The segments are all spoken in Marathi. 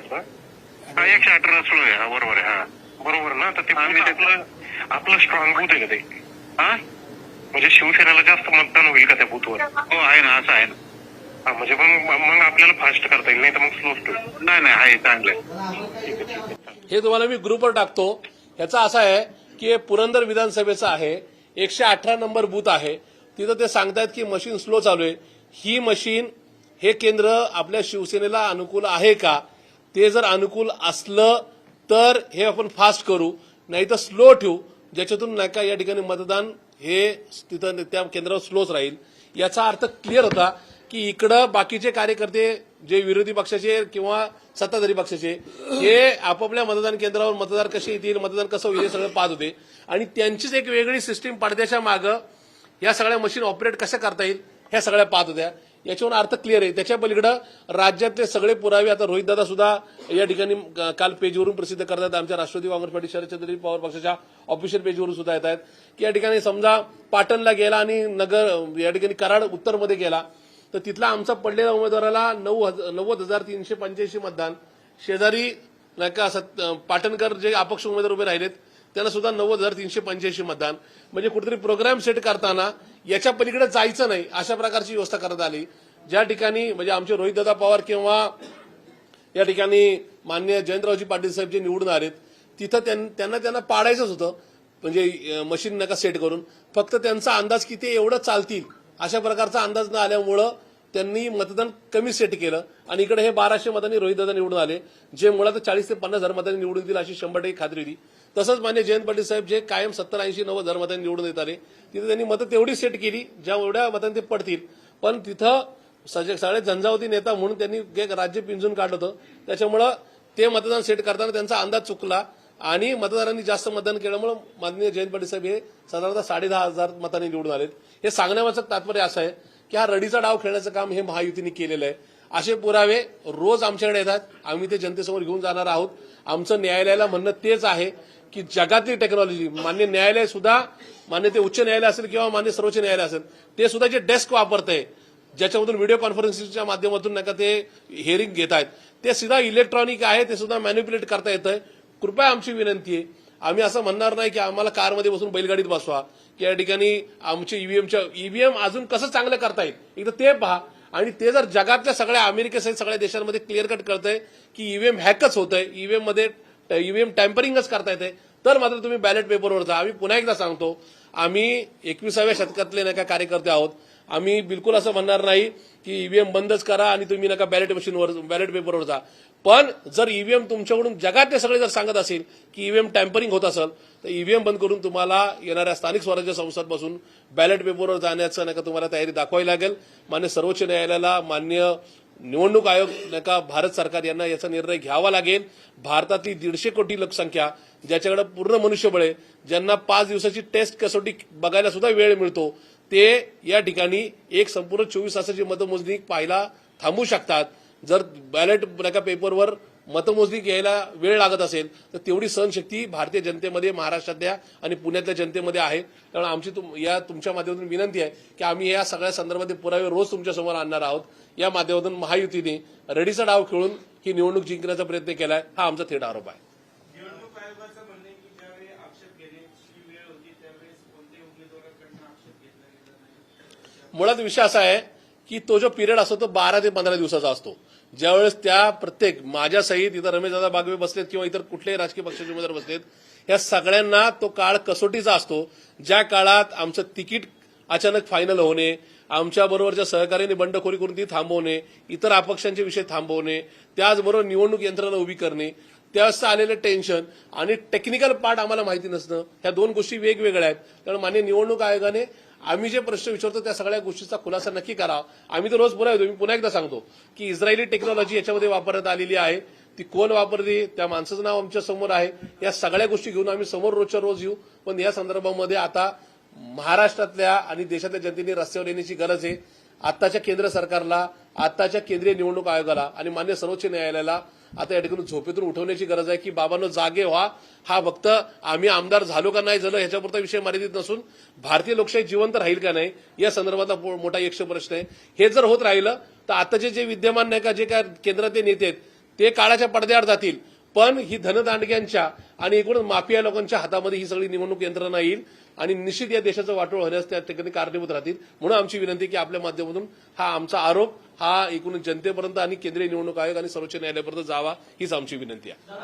स्लो हा एकशे अठरा स्लो आहे. हा बरोबर आहे. हा. बरोबर ना? तर ते म्हणजे आपलं आपलं स्ट्रॉंग बूथ आहे का ते? हा? म्हणजे शिवसेनेला जास्त मतदान होईल का त्या बूथवर हो आहे ना असं आहे ना. हा म्हणजे मग मग आपल्याला फास्ट करता येईल नाही तर मग स्लो नाही नाही आहे चांगलं हे तुम्हाला मी ग्रुपवर टाकतो. याचा असा आहे की हे पुरंदर विधानसभेचं आहे. एकशे अठरा नंबर बूथ आहे. तिथं ते सांगतायत की मशीन स्लो चालू आहे. ही मशीन हे केंद्र आपल्या शिवसेनेला अनुकूल आहे का? ते जर अनुकूल असलं तर हे आपण फास्ट करू नाही तर स्लो ठेवू. ज्याच्यातून नाही का या ठिकाणी मतदान हे तिथं त्या केंद्रावर स्लोच राहील. याचा अर्थ क्लिअर होता की इकडं बाकीचे कार्यकर्ते जे विरोधी पक्षाचे किंवा सत्ताधारी पक्षाचे हे आपापल्या मतदान केंद्रावर मतदार कसे येतील मतदान कसं होईल हे सगळं पाहत होते. आणि त्यांचीच एक वेगळी सिस्टीम पडद्याच्या मागं या सगळ्या मशीन ऑपरेट कशा करता येईल ह्या सगळ्या पाहत होत्या. याच्यावर अर्थ क्लिअर आहे. त्याच्या पलीकडं राज्यातले सगळे पुरावे आता रोहितदादा सुद्धा या ठिकाणी काल पेजवरून प्रसिद्ध करतात. आमच्या राष्ट्रवादी काँग्रेस पार्टी शरदचंद्र पवार पक्षाच्या ऑफिशियल पेजवरून सुद्धा येत आहेत. की या ठिकाणी समजा पाटणला गेला आणि नगर या ठिकाणी कराड उत्तरमध्ये गेला तर तिथला आमचा पडलेल्या उमेदवाराला नऊ नव्वद हजार तीनशे पंच्याऐंशी मतदान. शेजारी नाही का सत- पाटणकर जे अपक्ष उमेदवार उभे राहिलेत त्यांना सुद्धा नव्वद हजार तीनशे पंच्याऐंशी मतदान. म्हणजे कुठेतरी प्रोग्राम सेट करताना याच्या पलीकडे जायचं नाही अशा प्रकारची व्यवस्था करण्यात आली. ज्या ठिकाणी म्हणजे आमचे रोहितदादा पवार किंवा या ठिकाणी मान्य जयंतरावजी पाटील साहेब जे निवडून आलेत तिथं त्यां- त्यांना त्यांना पाडायचंच होतं. म्हणजे मशीन नका सेट करून. फक्त त्यांचा अंदाज किती एवढं चालतील अशा प्रकारचा अंदाज न आल्यामुळं त्यांनी मतदान कमी सेट केलं. आणि इकडे हे बाराशे मतांनी रोहितदादा निवडून आले. जे मुळात चाळीस ते पन्नास हजार मतांनी निवडून दिली अशी शंभर टक्के खात्री होती तसंच मान्य जयंत पाटील साहेब जे कायम सत्तर ऐंशी नव्वद हजार मतांनी निवडून येत आले तिथे त्यांनी मतं तेवढी सेट केली ज्या एवढ्या मतांनी ते पडतील. पण तिथं सगळे झंझावती नेता म्हणून त्यांनी एक राज्य पिंजून काढलं होतं त्याच्यामुळं ते मतदान सेट करताना त्यांचा अंदाज चुकला आणि मतदारांनी जास्त मतदान केल्यामुळे माननीय जयंत पाटील साहेब हे साधारणतः साडे दहा हजार मतांनी निवडून आलेत. हे सांगण्यामागचं तात्पर्य असं आहे की हा रडीचा डाव खेळण्याचं काम हे महायुतीने केलेलं आहे. असे पुरावे रोज आमच्याकडे येतात. आम्ही ते जनतेसमोर घेऊन जाणार आहोत. आमचं न्यायालयाला म्हणणं तेच आहे की जगातली टेक्नॉलॉजी मान्य न्यायालय सुद्धा मान्य ते उच्च न्यायालय असेल किंवा मान्य सर्वोच्च न्यायालय असेल ते सुद्धा जे डेस्क वापरतंय ज्याच्यामधून व्हिडिओ कॉन्फरन्सिंगच्या माध्यमातून नका ते हिअरिंग घेत आहेत. ते सुद्धा इलेक्ट्रॉनिक आहे ते सुद्धा मॅन्युप्युलेट करता येतंय. कृपया आमची विनंती आहे आम्ही असं म्हणणार नाही की आम्हाला कारमध्ये बसून बैलगाडीत बसवा की या ठिकाणी आमचे ईव्हीएमच्या ईव्हीएम अजून कसं चांगलं करता येईल एकदा ते पहा. आणि ते जर जगातल्या सगळ्या अमेरिकेसहित सगळ्या देशांमध्ये क्लिअर कट करतंय की ईव्हीएम हॅकच होतंय. ईव्हीएममध्ये ईव्हीएम टॅम्परिंगच करता येते. तर मात्र तुम्ही बॅलेट पेपरवर जा. आम्ही पुन्हा एकदा सांगतो आम्ही एकविसाव्या शतकातले नाही का कार्यकर्ते आहोत. आम्ही बिलकुल असं म्हणणार नाही की ईव्हीएम बंदच करा आणि तुम्ही नका बॅलेट मशीनवर बॅलेट पेपरवर जा. पण जर ईव्हीएम तुमच्याकडून जगातले सगळे जर सांगत असेल की ईव्हीएम टॅम्परिंग होत असेल तर ईव्हीएम बंद करून तुम्हाला येणाऱ्या स्थानिक स्वराज्य संस्थांपासून बॅलेट पेपरवर जाण्याचं नाही का तुम्हाला तयारी दाखवावी लागेल. मान्य सर्वोच्च न्यायालयाला मान्य निवडणूक आयोग नका का भारत सरकार यांना याचा निर्णय घ्यावा लागेल. भारतातली दीडशे कोटी लोकसंख्या ज्याच्याकडे पूर्ण मनुष्यबळ आहे ज्यांना पाच दिवसाची टेस्ट कसोटी बघायला सुद्धा वेळ मिळतो ते या ठिकाणी एक संपूर्ण चोवीस तासाची मतमोजणी पाहायला थांबू शकतात. जर बॅलेट नका पेपरवर मतमोजणी घ्यायला वेळ लागत असेल तर तेवढी सहनशक्ती भारतीय जनतेमध्ये महाराष्ट्रातल्या आणि पुण्यातल्या जनतेमध्ये आहे. त्यामुळे आमची तुम- या तुमच्या माध्यमातून विनंती आहे की आम्ही या सगळ्या संदर्भातील पुरावे रोज तुमच्यासमोर आणणार आहोत. या माध्यमातून महायुतीने रडीचा डाव खेळून ही निवडणूक जिंकण्याचा प्रयत्न केलाय हा आमचा थेट आरोप आहे. आहे मुळात विषय असा आहे की तो जो पिरियड असतो तो बारा ते पंधरा दिवसाचा असतो. ज्यावेळेस त्या प्रत्येक माझ्यासहित इथं रमेशदादा बागवे बसलेत किंवा इतर कुठल्याही राजकीय पक्षाचे उमेदवार बसलेत या सगळ्यांना तो काळ कसोटीचा असतो ज्या काळात आमचं तिकीट अचानक फायनल होणे आमच्या बरोबरच्या सहकार्याने बंडखोरी करून ती थांबवणे इतर अपक्षांचे विषय थांबवणे त्याचबरोबर निवडणूक यंत्रणा उभी करणे त्यावेळेस आलेलं टेन्शन आणि टेक्निकल पार्ट आम्हाला माहिती नसणं ह्या दोन गोष्टी वेगवेगळ्या आहेत. कारण मान्य निवडणूक आयोगाने आम्ही जे प्रश्न विचारतो त्या सगळ्या गोष्टीचा खुलासा नक्की करावा आम्ही तर रोज पुन्हा येतो. मी पुन्हा एकदा सांगतो की इस्रायली टेक्नॉलॉजी याच्यामध्ये वापरण्यात आलेली आहे. ती कोण वापरली? त्या माणसाचं नाव आमच्यासमोर आहे. या सगळ्या गोष्टी घेऊन आम्ही समोर रोजच्या रोज येऊ. पण या संदर्भामध्ये आता महाराष्ट्रातल्या आणि देशातल्या जनतेने रस्त्यावर येण्याची गरज आहे. आत्ताच्या केंद्र सरकारला आत्ताच्या केंद्रीय निवडणूक आयोगाला आणि मान्य सर्वोच्च न्यायालयाला आता या ठिकाणी झोपेतून उठवण्याची गरज आहे की बाबांनो जागे व्हा. हा फक्त आम्ही आमदार झालो का नाही झालो ह्याच्यापुरता विषय मर्यादित नसून भारतीय लोकशाही जिवंत राहील का नाही या संदर्भातला मोठा यक्ष प्रश्न आहे. हे जर होत राहिलं तर आताचे जे विद्यमान नाही का जे काय केंद्रातले नेते आहेत ते काळाच्या पडद्याआड जातील. पण ही धनदांडग्यांच्या आणि एकूण माफिया लोकांच्या हातामध्ये ही सगळी निवडणूक यंत्रणा येईल आणि निश्चित या देशाचं वाटोळ होण्यास त्या ठिकाणी कारणीभूत राहतील. म्हणून आमची विनंती की आपल्या माध्यमातून हा आमचा आरोप हा एकूण जनतेपर्यंत आणि केंद्रीय निवडणूक आयोग आणि सर्वोच्च न्यायालयापर्यंत जावा हीच आमची विनंती आहे.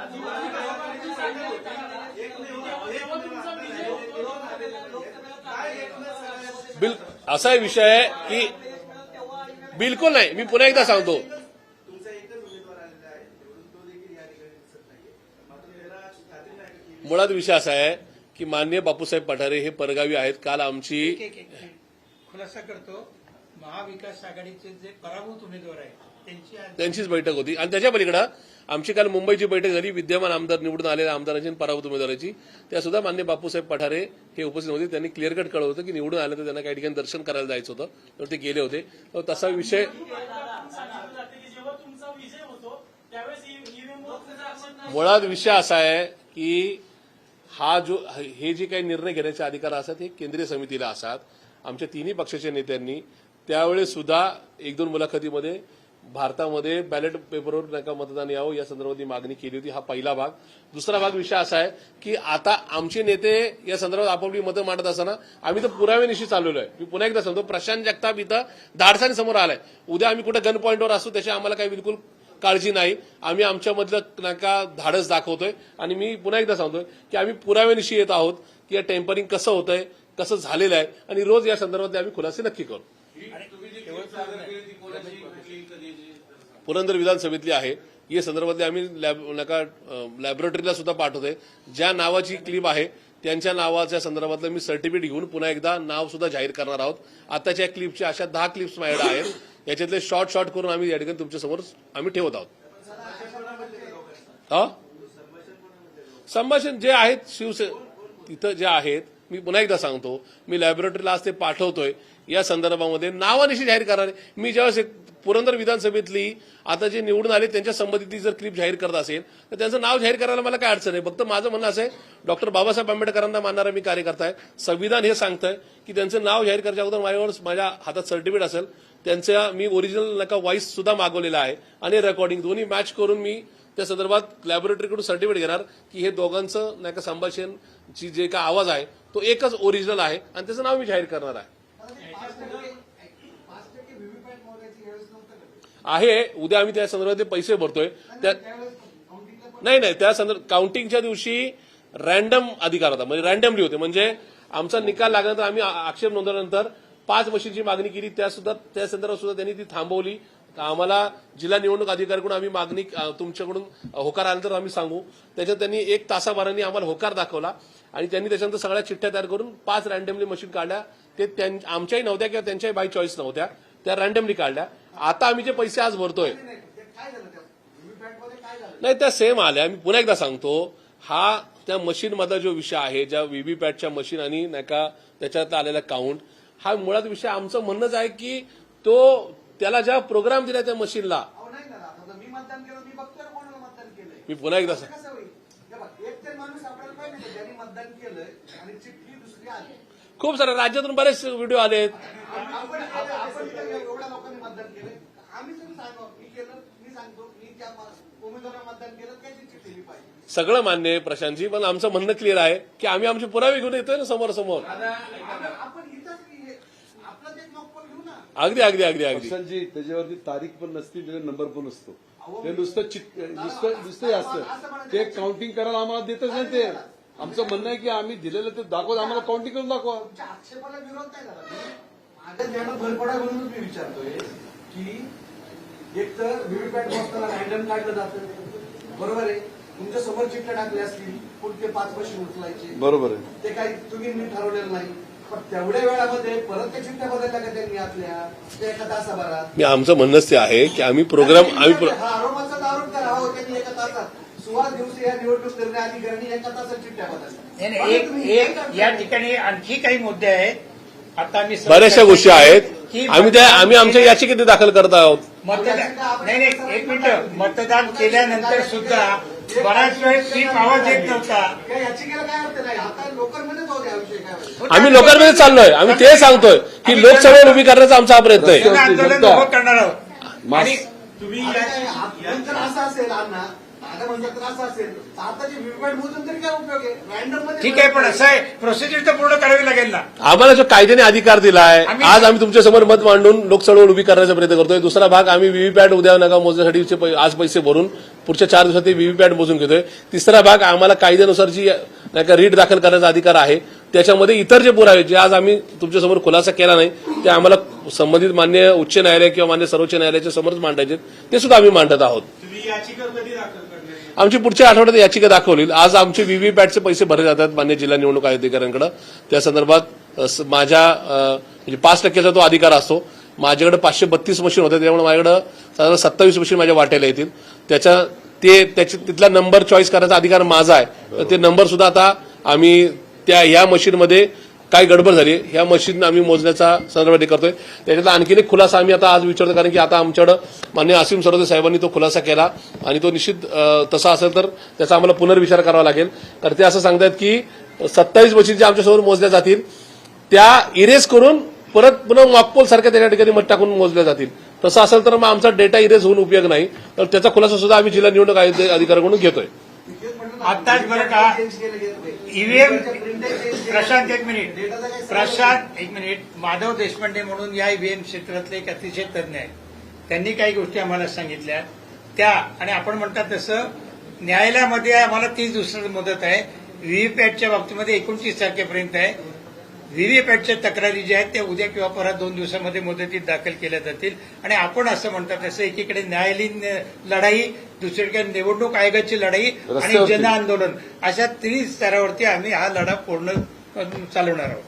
बिल असा विषय आहे की बिलकुल नाही. मी पुन्हा एकदा सांगतो. मुळात विषय असा आहे की मान्य बापूसाहेब पठारे हे परगावी आहेत. काल आमची खुलासा करतो. महाविकास आघाडीचे जे पराभूत उमेदवार आहेत त्यांची त्यांचीच बैठक होती. आणि त्याच्या पलीकडं आमची काल मुंबईची बैठक झाली. विद्यमान आमदार निवडून आलेल्या आमदारांची पराभूत उमेदवाराची. त्या सुद्धा मान्य बापूसाहेब पठारे हे उपस्थित होते. त्यांनी क्लिअर कट कळवलं होतं की निवडून आलं तर त्यांना काही ठिकाणी दर्शन करायला जायचं होतं. तर ते गेले होते. तर तसा विषय मुळात विषय असा आहे की हा जो हे जे काही निर्णय घेण्याचे अधिकार असतात हे केंद्रीय समितीला असतात. आमच्या तिन्ही पक्षाच्या नेत्यांनी त्यावेळेस सुद्धा एक दोन मुलाखतीमध्ये भारतामध्ये बॅलेट पेपरवर नका मतदान यावं या संदर्भात मागणी केली होती. हा पहिला भाग. दुसरा भाग विषय असा आहे की आता आमचे नेते या संदर्भात आपापली मतं मांडत असताना आम्ही तर पुराव्यानिशी चाललेलो आहे. मी पुन्हा एकदा सांगतो प्रशांत जगताप इथं धाडसाने समोर आलाय. उद्या आम्ही कुठे गन पॉईंटवर असू त्याची आम्हाला काही बिलकुल काळजी नाही. आम्ही आमच्यामधलं नका धाडस दाखवतोय. आणि मी पुन्हा एकदा सांगतोय की आम्ही पुराव्यानिशी येत आहोत की या टेम्परिंग कसं होतंय कसं झालेलं आहे. आणि रोज या संदर्भातले आम्ही खुलासे नक्की करू. पुरंदर विधानसभेतली आहे. या संदर्भातले आम्ही लॅब नका लॅबोरेटरीला सुद्धा पाठवतोय. ज्या नावाची क्लिप आहे त्यांच्या नावाच्या संदर्भातलं मी सर्टिफिकेट घेऊन पुन्हा एकदा नाव सुद्धा जाहीर करणार आहोत. आताच्या क्लिपच्या अशा दहा क्लिप्स माझ्याकडे आहेत. याच्यातले शॉर्ट शॉर्ट करून आम्ही या ठिकाणी तुमच्यासमोर आम्ही ठेवत आहोत. हा? संभाषण जे आहेत शिवसे तिथं जे आहेत मी पुन्हा एकदा सांगतो मी लॅबोरेटरीला आज ते पाठवतोय. या संदर्भामध्ये नावानिशी जाहीर करणार मी ज्यावेळेस एक पुरंदर विधानसभेतली आता जे निवडून आले त्यांच्या संबंधित जर क्लिप जाहीर करत असेल तर त्यांचं नाव जाहीर करायला मला काय अडचण आहे? फक्त माझं म्हणणं असं आहे डॉक्टर बाबासाहेब आंबेडकरांना मानणारा मी कार्यकर्ता आहे. संविधान हे सांगतंय की त्यांचं नाव जाहीर करायच्या अगोदर माझ्यावर माझ्या हातात सर्टिफिकेट असेल. त्यांचा मी ओरिजिनल नका व्हॉइस सुद्धा मागवलेला आहे. आणि रेकॉर्डिंग दोन्ही मॅच करून मी त्या संदर्भात लॅबोरेटरीकडून सर्टिफिकेट घेणार की हे दोघांचं नाही का संभाषण ची जे का आवाज आहे तो एकच ओरिजिनल आहे आणि त्याचं नाव मी जाहीर करणार आहे. आहे उद्या आम्ही त्या संदर्भात पैसे भरतोय. त्या नाही नाही त्या संदर्भ काउंटिंगच्या दिवशी रॅन्डम अधिकार होता. म्हणजे रॅन्डमली होते. म्हणजे आमचा निकाल लागल्यानंतर आम्ही आक्षेप नोंदवल्यानंतर पाच मशीनची मागणी केली त्या सुद्धा त्या संदर्भात सुद्धा त्यांनी ती थांबवली. आम्हाला जिल्हा निवडणूक अधिकाऱ्याकडून आम्ही मागणी तुमच्याकडून होकार आल्यानंतर आम्ही सांगू. त्याच्यात त्यांनी एक तासाभराने आम्हाला होकार दाखवला आणि त्यांनी त्याच्यानंतर सगळ्या चिठ्ठ्या तयार करून पाच रॅन्डमली मशीन काढल्या. ते आमच्याही नव्हत्या किंवा त्यांच्याही बाय चॉईस नव्हत्या. त्या रॅन्डमली काढल्या. आता आम्ही जे पैसे आज भरतोय नाही त्या सेम आल्या. मी पुन्हा एकदा सांगतो हा त्या मशीन मधला जो विषय आहे ज्या व्हीव्हीपॅटच्या मशीन आणि नाही का त्याच्यात आलेला काउंट हा मुळात विषय आमचं म्हणणंच आहे की तो त्याला ज्या प्रोग्राम दिला त्या मशीनला. मी मतदान केलं मी बघतोय ना कोणाला मतदान केलंय. मी पुन्हा एकदा सांग हे खूप सारे राज्यातून बरेच व्हिडिओ आले आहेत आपण आपण आपण इथं एवढ्या लोकांनी मतदान केलंय. आम्ही तरी सांगू मी केलं मी सांगतो मी त्या म- उमेदवाराला मतदान केलं त्याची चिठ्ठी मी पाहिजे सगळं मान्य आहे प्रशांतजी पण आमचं म्हणणं क्लिअर आहे की आम्ही आमचे पुरावे घेऊन येतोय ना समोर समोर आपण आपण इथंच हे- आपलं एक नॉक घेऊ ना अगदी अगदी अगदी अगदी. पक्षांची त्याच्यावरती तारीख पण नसती त्याचा नंबर पण असतो ते नुसतं चिट नुसतं नुसतं हे असतं. ते काउंटिंग करायला आम्हाला देतच नाही ते. आमचं म्हणणं आहे की आम्ही दिलेलं ते दाखवत आम्हाला काउंटिंग करून दाखवा. आक्षेपाला विरोध नाही माझ्या भरपडा म्हणूनच मी विचारतोय की एक तर व्हीव्हीपॅट बसताना रॅन्डम काढलं जातं. बरोबर आहे. तुमच्यासमोर चिठ्ठ्या टाकल्या असतील पुढचे पाच मशीन उचलायचे. बरोबर आहे. ते काही तुम्ही मी ठरवलेलं नाही. पण तेवढ्या वेळामध्ये परत त्या चिठ्ठ्या बदलल्या का त्यांनी आतल्या ते एका तासाभरात. मी आमचं म्हणणंच ते आहे की आम्ही प्रोग्राम आम्ही प्रो- हा आरोपाचा आरोप हो एका तासात. सुवास दिवशी या निवडणूक निर्णय अधिकाऱ्यांनी एका तासात चिठ्ठ्या बदलल्या नाही, नाही, एक या ठिकाणी आणखी काही मुद्दे आहेत. आता मी बऱ्याचशा गोष्टी आहेत. की आम्ही त्या आम्ही आमच्या याचिकेत दाखल करत आहोत. मतदान नाही नाही एक मिनिट. मतदान केल्यानंतर सुद्धा बराच वेळ स्वीप आवाज येत नव्हता. काय याचिकेला काय अर्थ नाही? आता लोकांमध्येच होते हा विषय काय व्हायचा. आम्ही लोकांमध्ये चाललोय. आम्ही ते सांगतोय की लोकसभेवर उभी करण्याचा आमचा हा प्रयत्न आहे. आंदोलन करणार आहोत. आणि तुम्ही असेल अण्णा दादा म्हणतात तर असं असेल. तर आता जे व्हीव्हीपॅट मोजून तरी काय उपयोग आहे? रॅन्डममध्ये ठीक आहे पण असं आहे प्रोसिजर तर पूर्ण करावी लागेल ना. आम्हाला जो कायद्याने अधिकार दिलाय आम्ही- आज आम्ही तुमच्यासमोर मत मांडून लोकचळवळ उभी करण्याचा प्रयत्न करतोय. दुसरा भाग आम्ही व्हीव्हीपॅट उद्या नका मोजण्यासाठी पै- आज पैसे भरून पुढच्या चार दिवसात ते व्हीव्हीपॅट मोजून घेतोय. तिसरा भाग आम्हाला कायद्यानुसार जी नाही का रीट दाखल करण्याचा अधिकार आहे त्याच्यामध्ये इतर जे पुरावे जे आज आम्ही तुमच्यासमोर खुलासा केला नाही ते आम्हाला संबंधित मान्य उच्च न्यायालय किंवा मान्य सर्वोच्च न्यायालयाच्या समोरच मांडायचे ते सुद्धा आम्ही मांडत आहोत. तुम्ही याचिका कधी दाखल आहे? आमची पुढच्या आठवड्यात याचिका दाखवली. आज आमचे व्हीव्हीपॅटचे पैसे भरले जातात मान्य जिल्हा निवडणूक अधिकाऱ्यांकडे त्या संदर्भात स- माझ्या म्हणजे पाच टक्क्याचा तो अधिकार असतो. माझ्याकडे पाचशे बत्तीस मशीन होत्या त्यामुळे माझ्याकडे साधारण सत्तावीस मशीन माझ्या वाट्याला येतील. त्याच्या ते त्याचे तिथला नंबर चॉईस करायचा अधिकार माझा आहे. तर ते नंबर सुद्धा आता आम्ही त्या या मशीनमध्ये काय गडबड झाली ह्या मशीन आम्ही मोजण्याचा संदर्भात हे करतोय. त्याच्यातला आणखीन एक खुलासा आम्ही आता आज विचारतो कारण की आता आमच्याकडं मान्य असीम सरोदे साहेबांनी तो खुलासा केला आणि तो निश्चित तसा असेल तर त्याचा आम्हाला पुनर्विचार करावा लागेल. तर ते असं सांगतात की सत्तावीस मशीन ज्या आमच्यासमोर मोजल्या जातील त्या इरेज करून परत पुन्हा मॉकपोल सारख्या त्या ठिकाणी मत टाकून मोजल्या जातील. तसं असेल तर मग आमचा डेटा इरेज होऊन उपयोग नाही. तर त्याचा खुलासा सुद्धा आम्ही जिल्हा निवडणूक आयोग अधिकाऱ्याकडून घेतोय. आत्ताच बरं का ईव्हीएम प्रशांत एक मिनिट. प्रशांत एक मिनिट. माधव देशपांडे म्हणून या ईव्हीएम क्षेत्रातले एक अतिशय तज्ज्ञ आहेत. त्यांनी काही गोष्टी आम्हाला सांगितल्या. त्या आणि आपण म्हणतात तसं न्यायालयामध्ये आम्हाला तीस दिवसाची मुदत आहे. व्हीव्हीपॅटच्या बाबतीमध्ये एकोणतीस तारखेपर्यंत आहे. व्हीव्हीपॅटच्या तक्रारी ज्या आहेत त्या उद्या किंवा परत दोन दिवसामध्ये मुदतीत दाखल केल्या जातील आणि आपण असं म्हणतात तसं एकीकडे न्यायालयीन लढाई दुसरीकडे निवडणूक आयोगाची लढाई आणि रस्त्यावरती. जन आंदोलन अशा त्रि स्तरावरती आम्ही हा लढा पूर्ण चालवणार आहोत